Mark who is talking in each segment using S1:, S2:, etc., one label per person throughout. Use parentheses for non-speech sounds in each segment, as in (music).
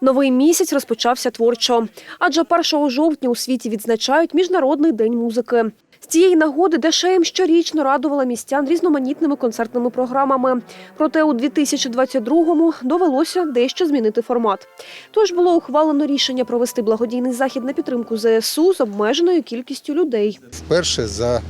S1: Новий місяць розпочався творчо, адже 1 жовтня у світі відзначають Міжнародний день музики. З цієї нагоди ДШМ щорічно радувала містян різноманітними концертними програмами. Проте у 2022-му довелося дещо змінити формат. Тож було ухвалено рішення провести благодійний захід на підтримку ЗСУ з обмеженою кількістю людей.
S2: Вперше за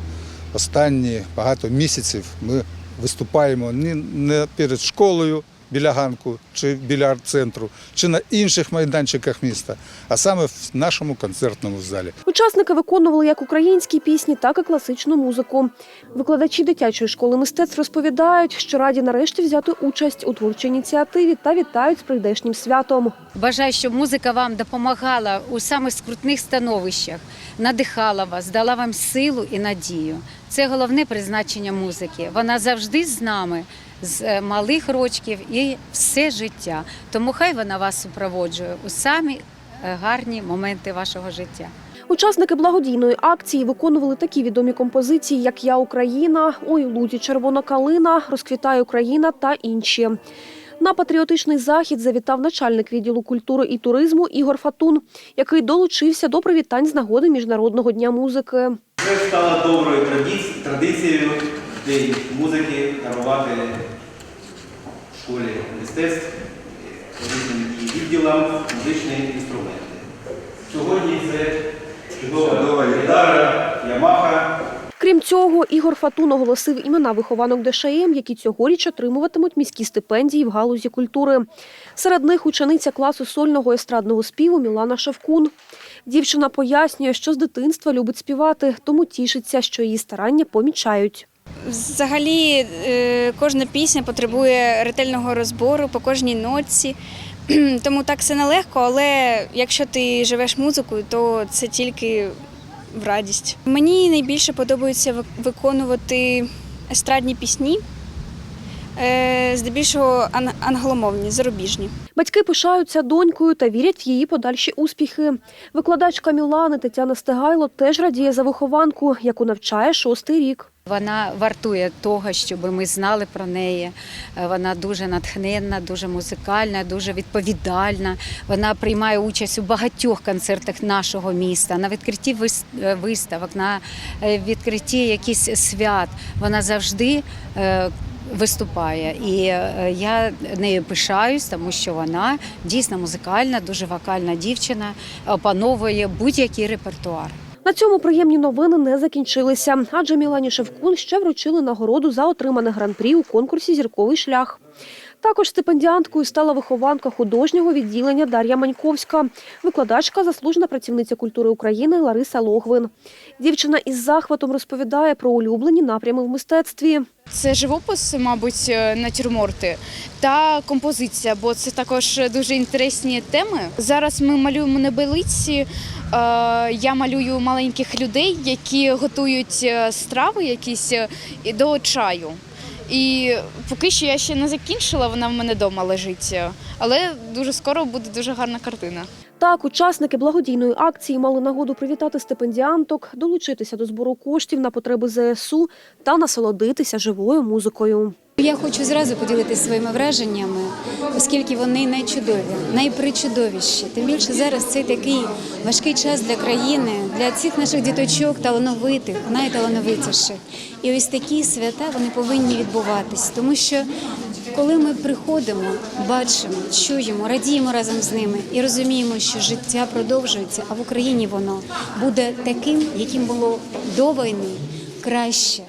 S2: останні багато місяців ми виступаємо не, не перед школою біля ганку чи біля арт-центру, чи на інших майданчиках міста, а саме в нашому концертному залі.
S1: Учасники виконували як українські пісні, так і класичну музику. Викладачі дитячої школи мистецтв розповідають, що раді нарешті взяти участь у творчій ініціативі та вітають з прийдешнім святом.
S3: Бажаю, щоб музика вам допомагала у самих скрутних становищах, надихала вас, дала вам силу і надію. Це головне призначення музики. Вона завжди з нами, з е, малих рочків і все життя. Тому хай вона вас супроводжує у самі е, гарні моменти вашого життя.
S1: Учасники благодійної акції виконували такі відомі композиції, як Я Україна, Ой, у лузі червона калина, Розквітає Україна та інші. На патріотичний захід завітав начальник відділу культури і туризму Ігор Фатун, який долучився до привітань з нагоди Міжнародного дня музики.
S4: Це стало доброю традиці- традицією День музики дарувати в школі мистецтв різним її відділам музичні інструменти. Сьогодні це чудова гітара, Ямаха.
S1: Крім цього, Ігор Фатун оголосив імена вихованок ДШМ, які цьогоріч отримуватимуть міські стипендії в галузі культури. Серед них учениця класу сольного естрадного співу Мілана Шевкун. Дівчина пояснює, що з дитинства любить співати, тому тішиться, що її старання помічають.
S5: Взагалі, е, кожна пісня потребує ретельного розбору по кожній нотці. (clears throat) Тому так все нелегко, але якщо ти живеш музикою, то це тільки в радість. Мені найбільше подобається виконувати естрадні пісні, е, здебільшого англомовні, зарубіжні.
S1: Батьки пишаються донькою та вірять в її подальші успіхи. Викладачка Мілани Тетяна Стегайло теж радіє за вихованку, яку навчає шостий рік.
S3: Вона вартує того, щоб ми знали про неї. Е, Вона дуже натхненна, дуже музикальна, дуже відповідальна. Вона приймає участь у багатьох концертах нашого міста, на відкритті е, виставок, на е, відкритті якихось свят. Вона завжди. Виступає, і я нею пишаюсь, тому що вона дійсно музикальна, дуже вокальна дівчина, опановує будь-який репертуар.
S1: На цьому приємні новини не закінчилися, адже Мілані Шевкун ще вручили нагороду за отримане гран-прі у конкурсі Зірковий шлях. Також стипендіанткою стала вихованка художнього відділення Дар'я Маньковська, викладачка, заслужена працівниця культури України Лариса Логвин. Дівчина із захватом розповідає про улюблені напрями в мистецтві.
S6: Це живопис, мабуть, е, натюрморти та композиція, бо це також дуже інтересні теми. Зараз ми малюємо небелиці. е, Я малюю маленьких людей, які готують е, страви якісь до чаю. І поки що я ще не закінчила, вона в мене вдома лежить. Але дуже скоро буде дуже гарна картина.
S1: Так, учасники благодійної акції мали нагоду привітати стипендіанток, долучитися до збору коштів на потреби ЗСУ та насолодитися живою музикою.
S7: Я хочу зразу поділитися своїми враженнями, оскільки вони найчудові, найпричудовіші. Тим більше зараз цей такий важкий час для країни, для цих наших діточок талановитих, найталановитіших. І ось такі свята вони повинні відбуватись, тому що коли ми приходимо, бачимо, чуємо, радіємо разом з ними і розуміємо, що життя продовжується, а в Україні воно буде таким, яким було до війни, краще.